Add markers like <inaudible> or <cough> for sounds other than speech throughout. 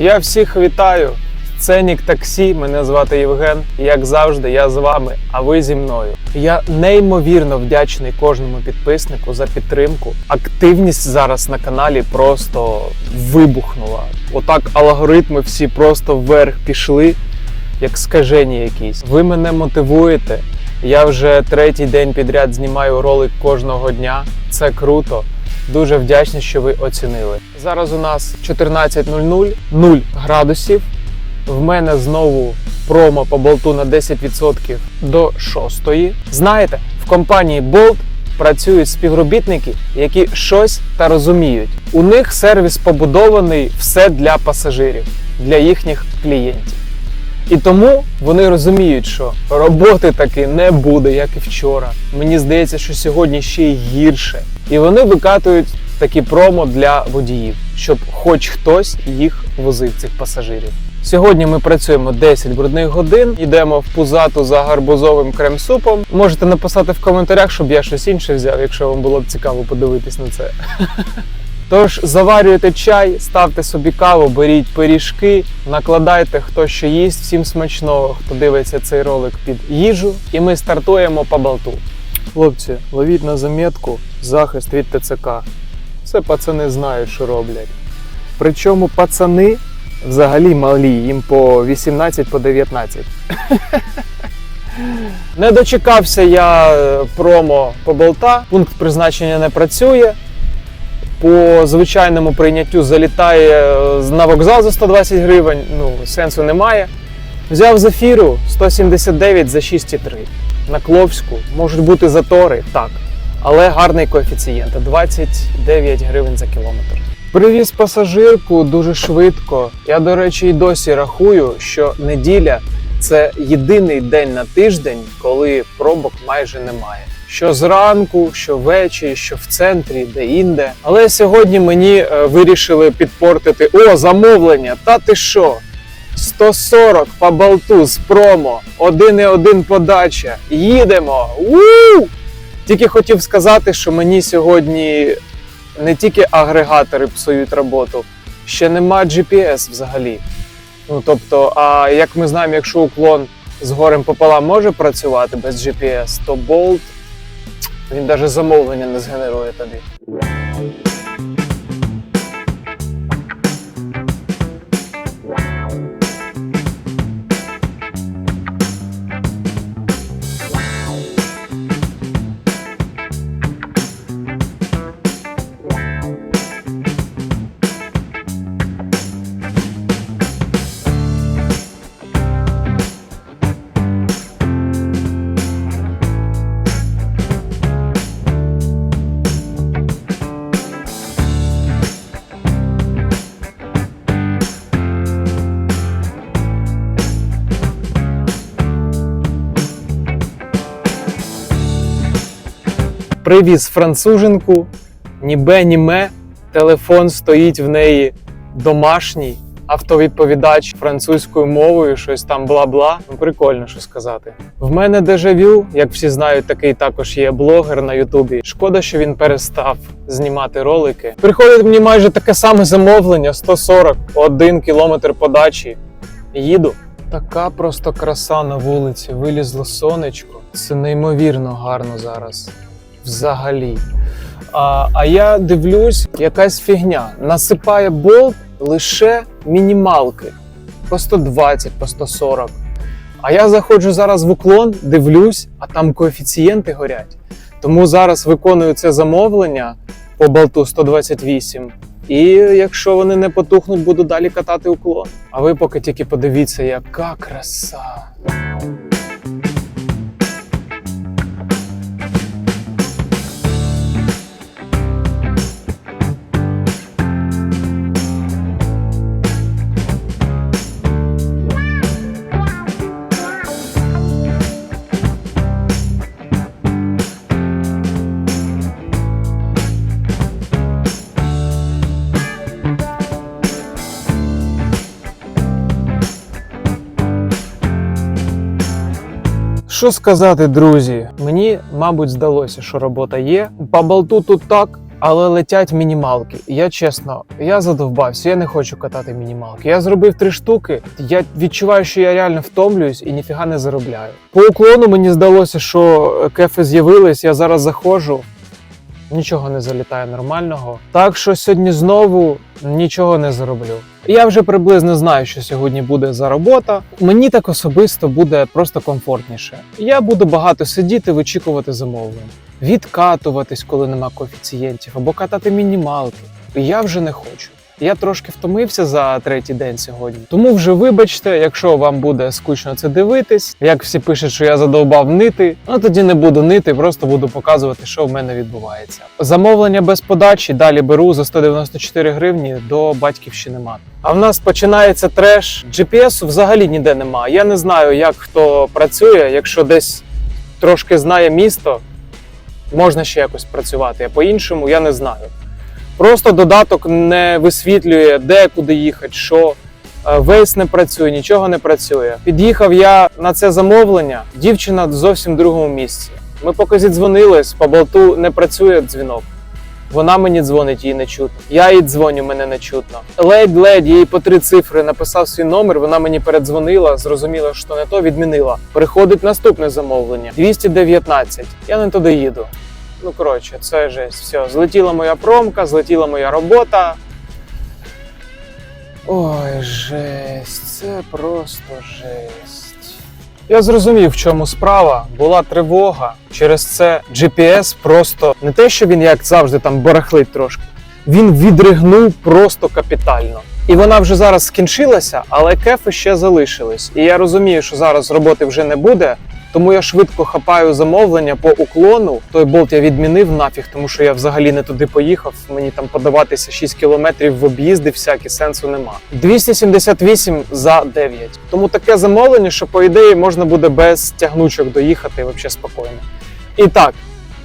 Я всіх вітаю. Це Нік Таксі. Мене звати Євген. Як завжди, я з вами, а ви зі мною. Я неймовірно вдячний кожному підписнику за підтримку. Активність зараз на каналі просто вибухнула. Отак алгоритми всі просто вверх пішли, як скажені якісь. Ви мене мотивуєте. Я вже третій день підряд знімаю ролик кожного дня. Це круто. Дуже вдячний, що ви оцінили. Зараз у нас 14.00, 0 градусів. В мене знову промо по болту на 10% до 6. Знаєте, в компанії Bolt працюють співробітники, які щось та розуміють. У них сервіс побудований все для пасажирів, для їхніх клієнтів. І тому вони розуміють, що роботи таки не буде, як і вчора. Мені здається, що сьогодні ще й гірше. І вони викатують такі промо для водіїв, щоб хоч хтось їх возив, цих пасажирів. Сьогодні ми працюємо 10 брудних годин, йдемо в пузату за гарбузовим крем-супом. Можете написати в коментарях, щоб я щось інше взяв, якщо вам було б цікаво подивитись на це. <laughs> Тож заварюйте чай, ставте собі каву, беріть пиріжки, накладайте хто що їсть, всім смачного, хто дивиться цей ролик під їжу, і ми стартуємо по болту. Хлопці, ловіть на замітку захист від ТЦК. Це пацани знають, що роблять. Причому пацани взагалі малі, їм по 18 по 19. <laughs> Не дочекався я е, промо по болта. Пункт призначення не працює. По звичайному прийняттю залітає е, на вокзал за 120 гривень. Ну, сенсу немає. Взяв зефіру 179 за 6,3. На Кловську можуть бути затори, так. Але гарний коефіцієнт 29 гривень за кілометр. Привіз пасажирку дуже швидко. Я, до речі, і досі рахую, що неділя це єдиний день на тиждень, коли пробок майже немає. Що зранку, що ввечері, що в центрі, де інде. Але сьогодні мені е, вирішили підпортити о, замовлення. Та ти що? 140 по болту з промо, 1,1 подача. Їдемо! у Тільки хотів сказати, що мені сьогодні не тільки агрегатори псують роботу, ще нема GPS взагалі. Ну тобто, а як ми знаємо, якщо уклон з горем пополам може працювати без GPS, то болт він навіть замовлення не згенерує тобі. Привіз француженку, ні бе, ні ме. Телефон стоїть в неї домашній, автовідповідач французькою мовою, щось там бла-бла. Ну, прикольно, що сказати. В мене дежавю, як всі знають, такий також є блогер на Ютубі. Шкода, що він перестав знімати ролики. Приходить мені майже таке саме замовлення: 140, один кілометр подачі. Їду. Така просто краса на вулиці, вилізло сонечко. Це неймовірно гарно зараз. Взагалі. А, а я дивлюсь, якась фігня. Насипає болт лише мінімалки. По 120, по 140. А я заходжу зараз в уклон, дивлюсь, а там коефіцієнти горять. Тому зараз виконую це замовлення по болту 128. І якщо вони не потухнуть, буду далі катати уклон. А ви поки тільки подивіться, яка краса. Що сказати, друзі? Мені, мабуть, здалося, що робота є. По болту тут так, але летять мінімалки. Я чесно, я задовбався, я не хочу катати мінімалки. Я зробив три штуки. Я відчуваю, що я реально втомлююсь і ніфіга не заробляю. По уклону мені здалося, що кефи з'явились. Я зараз заходжу. Нічого не залітає нормального. Так що сьогодні знову нічого не зароблю. Я вже приблизно знаю, що сьогодні буде за робота. Мені так особисто буде просто комфортніше. Я буду багато сидіти, вичікувати замовлень, відкатуватись, коли нема коефіцієнтів, або катати мінімалки. Я вже не хочу. Я трошки втомився за третій день сьогодні. Тому вже вибачте, якщо вам буде скучно це дивитись, як всі пишуть, що я задовбав нити. Ну тоді не буду нити, просто буду показувати, що в мене відбувається. Замовлення без подачі далі беру за 194 гривні до батьківщини мати. А в нас починається треш. GPS взагалі ніде немає. Я не знаю, як хто працює. Якщо десь трошки знає місто, можна ще якось працювати. А по-іншому я не знаю. Просто додаток не висвітлює, де куди їхати, що Е, вейс не працює, нічого не працює. Під'їхав я на це замовлення. Дівчина в зовсім другому місці. Ми поки зідзвонились, по болту не працює дзвінок. Вона мені дзвонить, її не чутно. Я їй дзвоню, мене не чутно. Ледь-ледь їй по три цифри написав свій номер. Вона мені передзвонила, зрозуміла, що не то, відмінила. Приходить наступне замовлення 219. Я не туди їду. Ну коротше, це жесть. Все, злетіла моя промка, злетіла моя робота. Ой, жесть, це просто жесть. Я зрозумів, в чому справа. Була тривога. Через це GPS просто не те, що він як завжди там барахлить трошки. Він відригнув просто капітально. І вона вже зараз скінчилася, але кефи ще залишились. І я розумію, що зараз роботи вже не буде. Тому я швидко хапаю замовлення по уклону. Той болт я відмінив нафіг, тому що я взагалі не туди поїхав. Мені там подаватися 6 кілометрів в об'їзди, всякі сенсу нема. 278 за 9. Тому таке замовлення, що по ідеї можна буде без тягнучок доїхати взагалі спокійно. І так,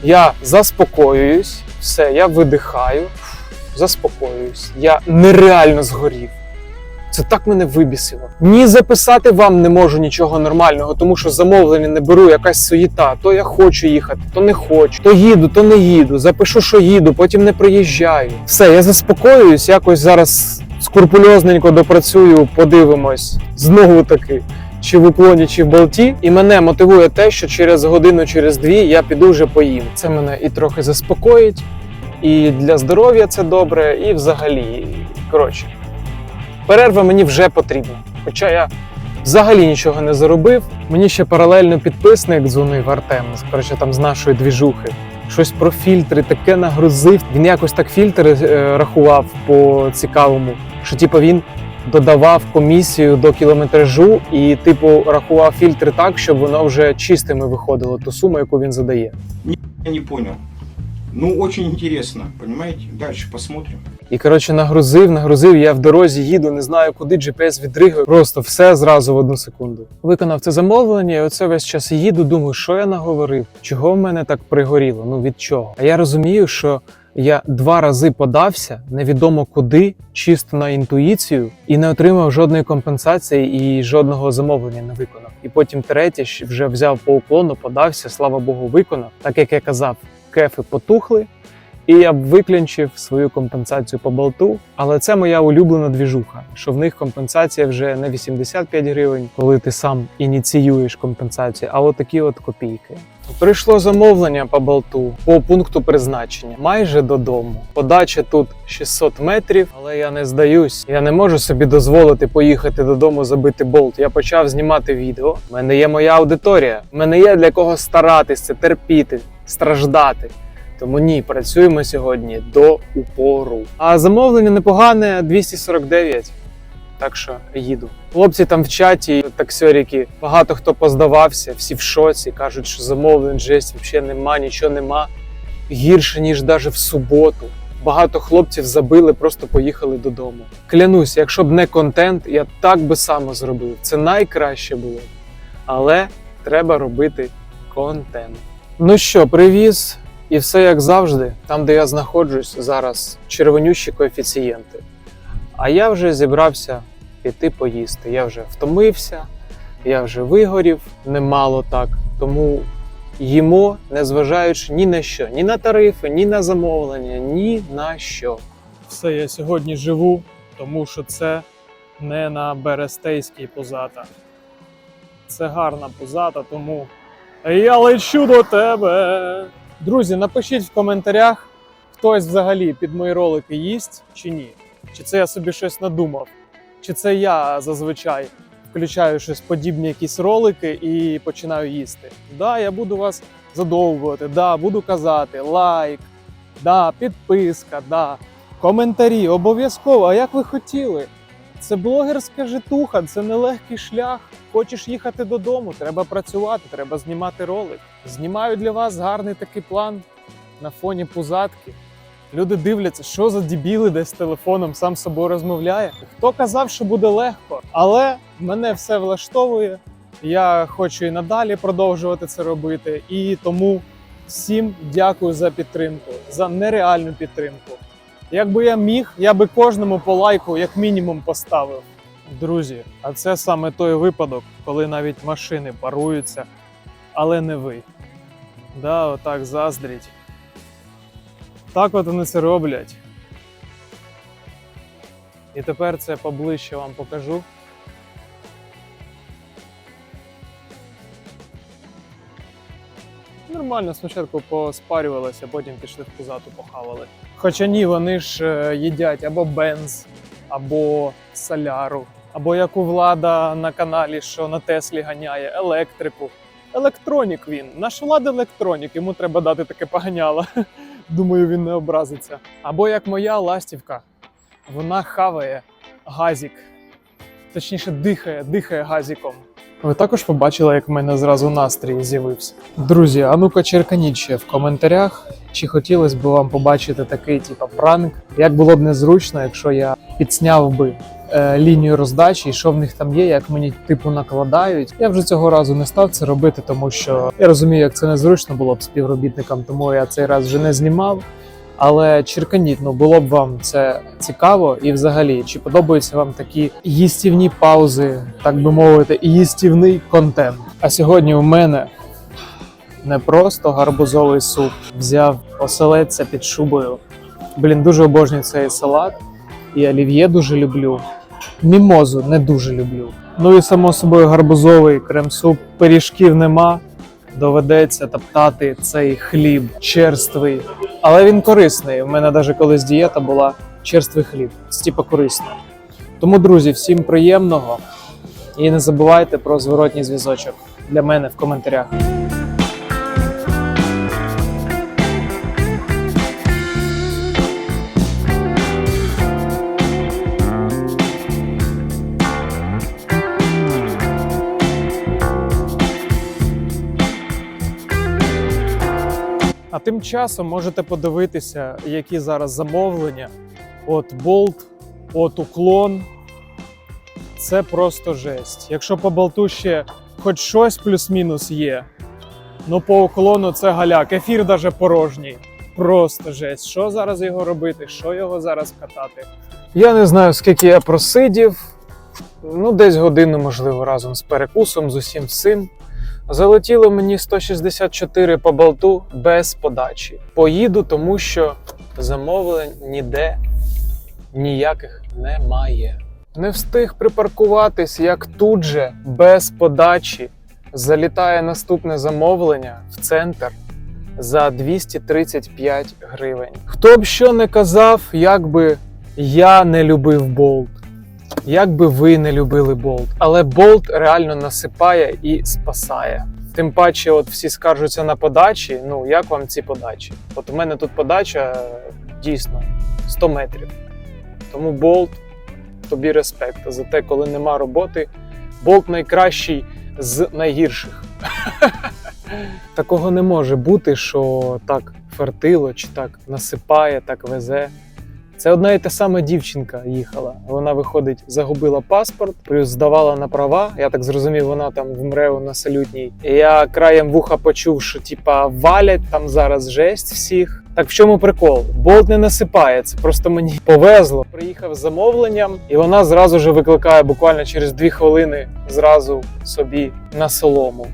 я заспокоююсь, все, я видихаю, заспокоююсь. Я нереально згорів. Це так мене вибісило. Ні записати вам не можу нічого нормального, тому що замовлення не беру, якась суєта. То я хочу їхати, то не хочу. То їду, то не їду. Запишу, що їду, потім не приїжджаю. Все, я заспокоююсь, якось зараз скрупульозненько допрацюю, подивимось знову таки. Чи в уклоні, чи в болті, і мене мотивує те, що через годину, через дві я піду вже поїм. Це мене і трохи заспокоїть, і для здоров'я це добре, і взагалі. Коротше, перерва мені вже потрібна. Хоча я взагалі нічого не заробив. Мені ще паралельно підписник дзвонив Артем, коротше, там з нашої двіжухи. Щось про фільтри таке нагрузив. Він якось так фільтри е, рахував по цікавому, що типу він додавав комісію до кілометражу і, типу, рахував фільтри так, щоб воно вже чистими виходило ту суму, яку він задає. Я не понял. Ну, очень интересно, понимаете? Дальше посмотрим. І коротше нагрузив, нагрузив. Я в дорозі їду, не знаю куди GPS відригує. Просто все зразу в одну секунду. Виконав це замовлення, і оце весь час їду. Думаю, що я наговорив, чого в мене так пригоріло? Ну від чого? А я розумію, що я два рази подався, невідомо куди, чисто на інтуїцію, і не отримав жодної компенсації і жодного замовлення не виконав. І потім третє вже взяв по уклону, подався, слава Богу, виконав. Так як я казав, кефи потухли. І я б виклінчив свою компенсацію по болту. Але це моя улюблена двіжуха, що в них компенсація вже не 85 гривень, коли ти сам ініціюєш компенсацію, а от такі от копійки. Прийшло замовлення по болту по пункту призначення майже додому. Подача тут 600 метрів, але я не здаюсь. Я не можу собі дозволити поїхати додому забити болт. Я почав знімати відео. У мене є моя аудиторія. У мене є для кого старатися, терпіти, страждати. Тому ні, працюємо сьогодні до упору. А замовлення непогане 249. Так що їду. Хлопці там в чаті, таксьоріки, багато хто поздавався, всі в шоці, кажуть, що замовлень жесть взагалі нема, нічого нема. Гірше, ніж навіть в суботу. Багато хлопців забили, просто поїхали додому. Клянусь, якщо б не контент, я так би само зробив. Це найкраще було. Але треба робити контент. Ну що, привіз. І все як завжди, там, де я знаходжусь зараз, червонющі коефіцієнти. А я вже зібрався піти поїсти. Я вже втомився, я вже вигорів немало так. Тому їмо, незважаючи ні на що, ні на тарифи, ні на замовлення, ні на що. Все, я сьогодні живу, тому що це не на Берестейській позата. Це гарна позата, тому я лечу до тебе. Друзі, напишіть в коментарях, хтось взагалі під мої ролики їсть чи ні. Чи це я собі щось надумав, чи це я зазвичай включаю щось подібні якісь ролики і починаю їсти. Да, я буду вас задовбувати, да, буду казати лайк, да, підписка, да, коментарі, обов'язково. А як ви хотіли? Це блогерська житуха, це нелегкий шлях. Хочеш їхати додому, треба працювати, треба знімати ролик. Знімаю для вас гарний такий план на фоні пузатки. Люди дивляться, що за дебіли десь з телефоном сам з собою розмовляє. Хто казав, що буде легко, але мене все влаштовує. Я хочу і надалі продовжувати це робити. І тому всім дякую за підтримку, за нереальну підтримку. Якби я міг, я би кожному по лайку як мінімум поставив. Друзі, а це саме той випадок, коли навіть машини паруються, але не ви. Да, отак заздріть. Так от вони це роблять. І тепер це поближче вам покажу. Нормально, спочатку поспарювалися, потім пішли в позату похавали. Хоча ні, вони ж е, їдять або бенз, або соляру, або як у влада на каналі, що на Теслі ганяє, електрику. Електронік він. Наш влад електронік, йому треба дати таке поганяло. <laughs> Думаю, він не образиться. Або як моя ластівка, вона хаває газік. Точніше, дихає, дихає газіком. Ви також побачили, як в мене зразу настрій з'явився. Друзі, а ну-ка черканіть ще в коментарях, чи хотілося б вам побачити такий типу, пранк. Як було б незручно, якщо я підсняв би е, лінію роздачі, і що в них там є, як мені типу накладають. Я вже цього разу не став це робити, тому що я розумію, як це незручно було б співробітникам, тому я цей раз вже не знімав. Але черканіть, ну було б вам це цікаво, і взагалі, чи подобаються вам такі їстівні паузи, так би мовити, і їстівний контент. А сьогодні у мене не просто гарбузовий суп, взяв оселедця під шубою. Блін, дуже обожнюю цей салат. І олів'є дуже люблю. Мімозу не дуже люблю. Ну і само собою гарбузовий крем-суп. Пиріжків нема. Доведеться топтати цей хліб черствий. Але він корисний. У мене навіть колись дієта була черствий хліб. Це типа корисно. Тому, друзі, всім приємного. І не забувайте про зворотній зв'язочок для мене в коментарях. Тим часом можете подивитися, які зараз замовлення. От болт, от уклон. Це просто жесть. Якщо по болту ще хоч щось плюс-мінус є, ну по уклону це галяк. Ефір даже порожній. Просто жесть. Що зараз його робити? Що його зараз катати? Я не знаю, скільки я просидів. Ну, десь годину, можливо, разом з перекусом, з усім всім. Залетіло мені 164 по болту без подачі. Поїду, тому що замовлень ніде ніяких немає. Не встиг припаркуватись, як тут же без подачі залітає наступне замовлення в центр за 235 гривень. Хто б що не казав, як би я не любив болт. Як би ви не любили болт, але болт реально насипає і спасає. Тим паче, от всі скаржуться на подачі. Ну як вам ці подачі? От у мене тут подача дійсно 100 метрів. Тому болт тобі респект. За те, коли нема роботи, болт найкращий з найгірших. <laughs> Такого не може бути, що так фертило чи так насипає, так везе. Це одна і та сама дівчинка їхала. Вона виходить, загубила паспорт, плюс здавала на права. Я так зрозумів, вона там в МРЕО на салютній. І я краєм вуха почув, що типа валять там зараз жесть всіх. Так в чому прикол? Болт не насипає, це просто мені повезло. Приїхав з замовленням, і вона зразу ж викликає буквально через дві хвилини зразу собі на солому.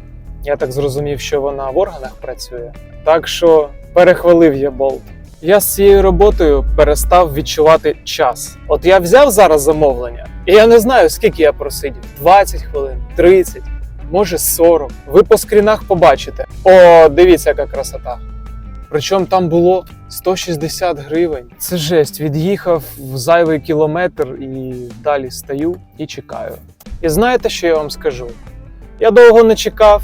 Я так зрозумів, що вона в органах працює. Так що перехвалив я болт. Я з цією роботою перестав відчувати час. От я взяв зараз замовлення, і я не знаю, скільки я просидів: 20 хвилин, 30, може 40. Ви по скрінах побачите. О, дивіться, яка красота. Причому там було 160 гривень. Це жесть. Від'їхав в зайвий кілометр і далі стою і чекаю. І знаєте, що я вам скажу? Я довго не чекав.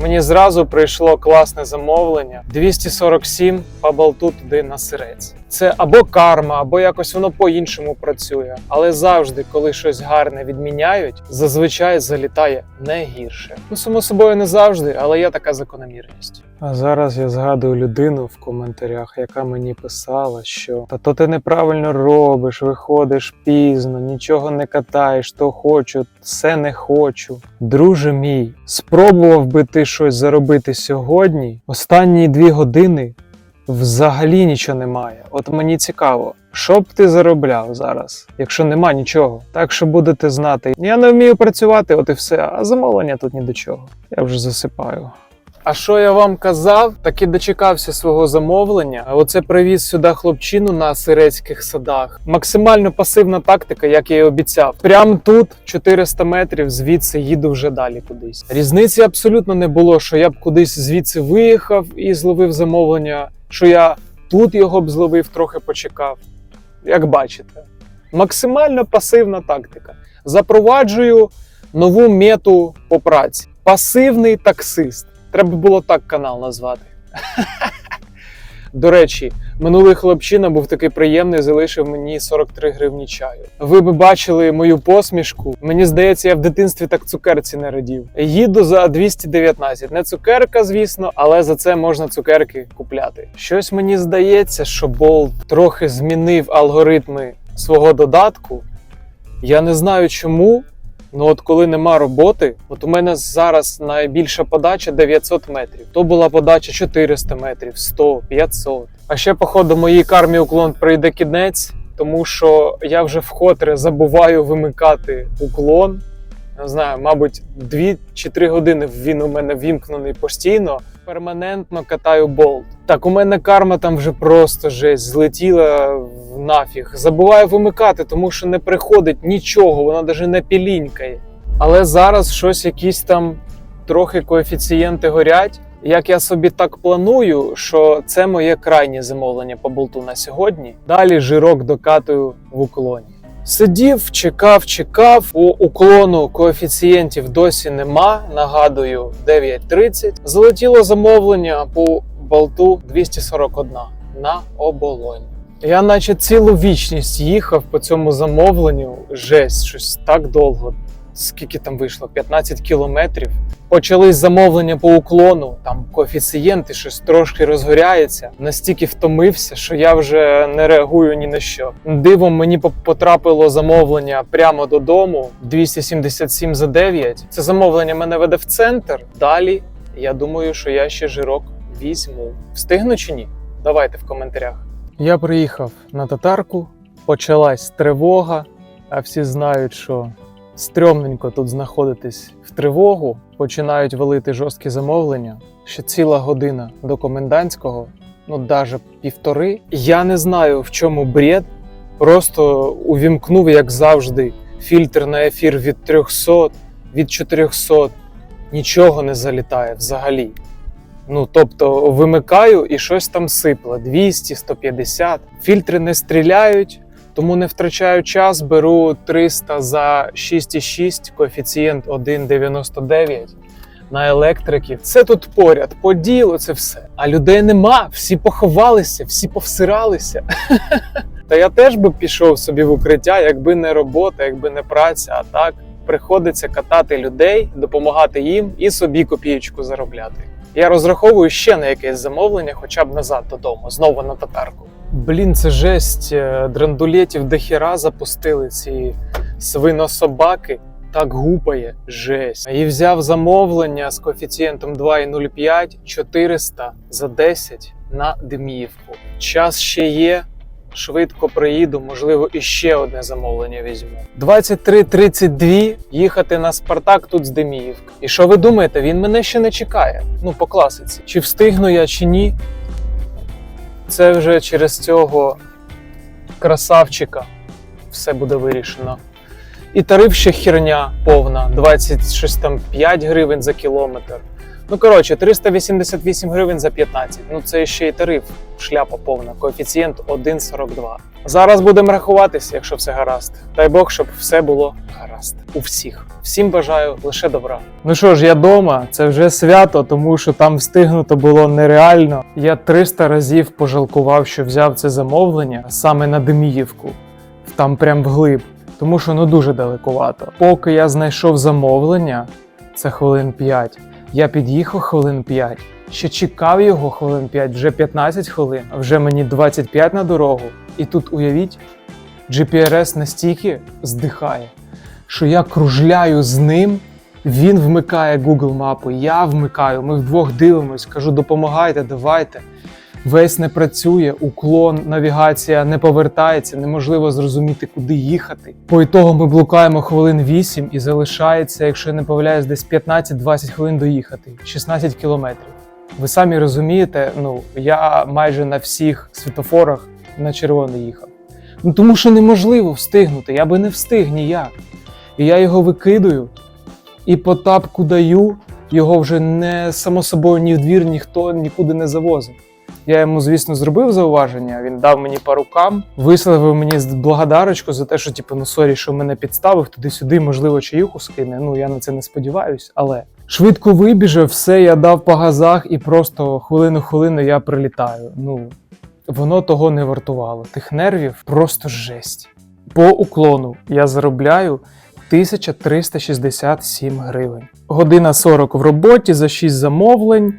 Мені зразу прийшло класне замовлення 247 по болту туди на сирець. Це або карма, або якось воно по-іншому працює. Але завжди, коли щось гарне відміняють, зазвичай залітає не гірше. Ну, само собою, не завжди, але є така закономірність. А зараз я згадую людину в коментарях, яка мені писала, що та то ти неправильно робиш, виходиш пізно, нічого не катаєш, то хочу, все не хочу. Друже мій, спробував би ти щось заробити сьогодні. Останні дві години взагалі нічого немає. От мені цікаво, що б ти заробляв зараз, якщо нема нічого. Так що будете знати, я не вмію працювати, от і все, а замовлення тут ні до чого. Я вже засипаю. А що я вам казав, таки дочекався свого замовлення. Оце привіз сюди хлопчину на сирецьких садах. Максимально пасивна тактика, як я і обіцяв. Прямо тут 400 метрів, звідси їду вже далі кудись. Різниці абсолютно не було, що я б кудись звідси виїхав і зловив замовлення, що я тут його б зловив, трохи почекав. Як бачите, максимально пасивна тактика. Запроваджую нову мету по праці. Пасивний таксист. Треба було так канал назвати. <laughs> До речі, минулий хлопчина був такий приємний, залишив мені 43 гривні чаю. Ви би бачили мою посмішку. Мені здається, я в дитинстві так цукерці не радів. Їду за 219. Не цукерка, звісно, але за це можна цукерки купляти. Щось мені здається, що Болт трохи змінив алгоритми свого додатку. Я не знаю чому. Ну от коли нема роботи, от у мене зараз найбільша подача 900 метрів. То була подача 400 метрів, 100, 500. А ще, походу, моїй кармі уклон прийде кінець, тому що я вже вкотре забуваю вимикати уклон. Не знаю, мабуть, 2 чи 3 години він у мене вімкнений постійно. Перманентно катаю болт. Так, у мене карма там вже просто жесть, злетіла нафіг. Забуваю вимикати, тому що не приходить нічого, вона навіть не пілінькає. Але зараз щось якісь там трохи коефіцієнти горять. Як я собі так планую, що це моє крайнє замовлення по болту на сьогодні. Далі жирок докатую в уклоні. Сидів, чекав, чекав. У уклону коефіцієнтів досі нема. Нагадую, 9.30. Залетіло замовлення по болту 241 на оболонь. Я наче цілу вічність їхав по цьому замовленню. Жесть, щось так довго. Скільки там вийшло? 15 кілометрів. Почались замовлення по уклону, там коефіцієнти, щось трошки розгоряється. Настільки втомився, що я вже не реагую ні на що. Дивом мені потрапило замовлення прямо додому 277 за 9. Це замовлення мене веде в центр. Далі я думаю, що я ще жирок візьму. Встигну чи ні? Давайте в коментарях. Я приїхав на татарку, почалась тривога, а всі знають, що стрьомненько тут знаходитись в тривогу, починають валити жорсткі замовлення. Ще ціла година до комендантського, ну навіть півтори. Я не знаю, в чому бред. Просто увімкнув, як завжди, фільтр на ефір від 300, від 400. Нічого не залітає взагалі. Ну, тобто вимикаю і щось там сипле 200, 150. Фільтри не стріляють, тому не втрачаю час. Беру 300 за 6,6, коефіцієнт 1,99 на електриків. Це тут поряд, по ділу, це все. А людей нема, всі поховалися, всі повсиралися. <laughs> Та я теж би пішов собі в укриття, якби не робота, якби не праця, а так приходиться катати людей, допомагати їм і собі копієчку заробляти. Я розраховую ще на якесь замовлення, хоча б назад додому, знову на татарку. Блін, це жесть. е, Драндулетів дохіра запустили ці свинособаки. Так гупає, жесть. І взяв замовлення з коефіцієнтом 2,05 400 за 10 на Деміївку. Час ще є. Швидко приїду, можливо, іще одне замовлення візьму. 23.32 їхати на Спартак тут з Деміївки. І що ви думаєте, він мене ще не чекає? Ну, по класиці. Чи встигну я, чи ні? Це вже через цього красавчика все буде вирішено. І тариф ще херня повна, 26 гривень за кілометр. Ну коротше, 388 гривень за 15. Ну це ще й тариф, шляпа повна, коефіцієнт 1,42. Зараз будемо рахуватися, якщо все гаразд. Дай Бог, щоб все було гаразд. У всіх. Всім бажаю лише добра. Ну що ж, я дома, це вже свято, тому що там встигнуто було нереально. Я 300 разів пожалкував, що взяв це замовлення саме на Деміївку, там прям вглиб, тому що ну дуже далекувато. Поки я знайшов замовлення, це хвилин 5. Я під'їхав хвилин 5, ще чекав його хвилин 5, вже 15 хвилин, а вже мені 25 на дорогу. І тут уявіть, GPRS настільки здихає, що я кружляю з ним. Він вмикає Google мапу, я вмикаю, ми вдвох дивимось, кажу, допомагайте, давайте. Весь не працює, уклон, навігація не повертається, неможливо зрозуміти, куди їхати. По ітогу ми блукаємо хвилин 8 і залишається, якщо я не помиляюсь, десь 15-20 хвилин доїхати, 16 кілометрів. Ви самі розумієте, ну я майже на всіх світофорах на червоний їхав. Ну тому що неможливо встигнути, я би не встиг ніяк. І я його викидаю і по тапку даю, його вже не само собою ні в двір, ніхто нікуди не завозив. Я йому, звісно, зробив зауваження. Він дав мені по рукам, висловив мені благодарочку за те, що типу, ну сорі, що мене підставив туди-сюди, можливо, чаюху скине. Ну я на це не сподіваюсь, але швидко вибіжав, все я дав по газах, і просто хвилину-хвилину я прилітаю. Ну воно того не вартувало. Тих нервів просто жесть. По уклону я заробляю 1367 гривень. Година 40 в роботі за 6 замовлень.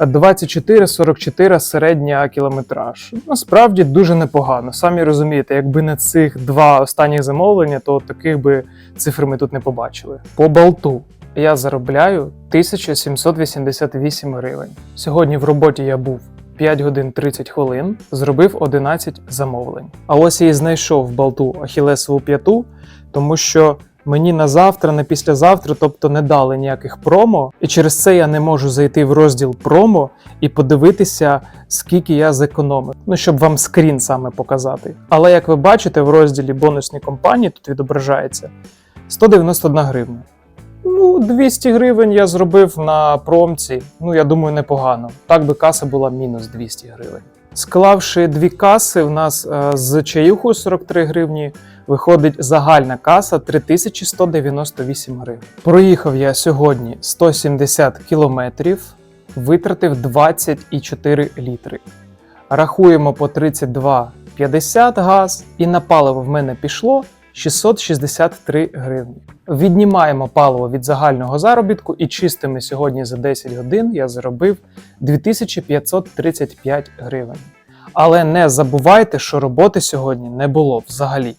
24-44 середня кілометраж. Насправді дуже непогано. Самі розумієте, якби не цих два останні замовлення, то таких би цифр ми тут не побачили. По болту я заробляю 1788 гривень. Сьогодні в роботі я був 5 годин 30 хвилин, зробив 11 замовлень. А ось я і знайшов в болту Ахілесову п'яту, тому що Мені на завтра, на післязавтра, тобто не дали ніяких промо, і через це я не можу зайти в розділ промо і подивитися, скільки я зекономив. Ну щоб вам скрін саме показати. Але як ви бачите, в розділі бонусні компанії тут відображається 191 гривня. Ну, 200 гривень я зробив на промці. Ну, я думаю, непогано. Так би каса була мінус 200 гривень. Склавши дві каси, в нас е, з чаюхою 43 гривні виходить загальна каса 3198 гривень. Проїхав я сьогодні 170 кілометрів, витратив 24 літри. Рахуємо по 32,50 газ, і на паливо в мене пішло 663 гривні. Віднімаємо паливо від загального заробітку, і чистими сьогодні за 10 годин я заробив 2535 гривень. Але не забувайте, що роботи сьогодні не було взагалі.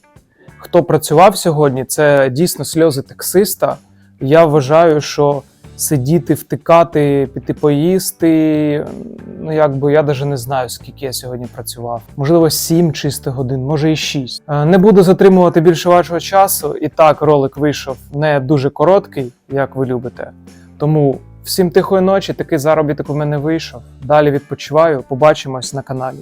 Хто працював сьогодні, це дійсно сльози таксиста. Я вважаю, що сидіти, втикати, піти поїсти. Ну, якби я навіть не знаю, скільки я сьогодні працював. Можливо, 7 чистих годин, може і 6. Е, Не буду затримувати більше вашого часу. І так, ролик вийшов не дуже короткий, як ви любите. Тому всім тихої ночі, такий заробіток у мене вийшов. Далі відпочиваю. Побачимось на каналі.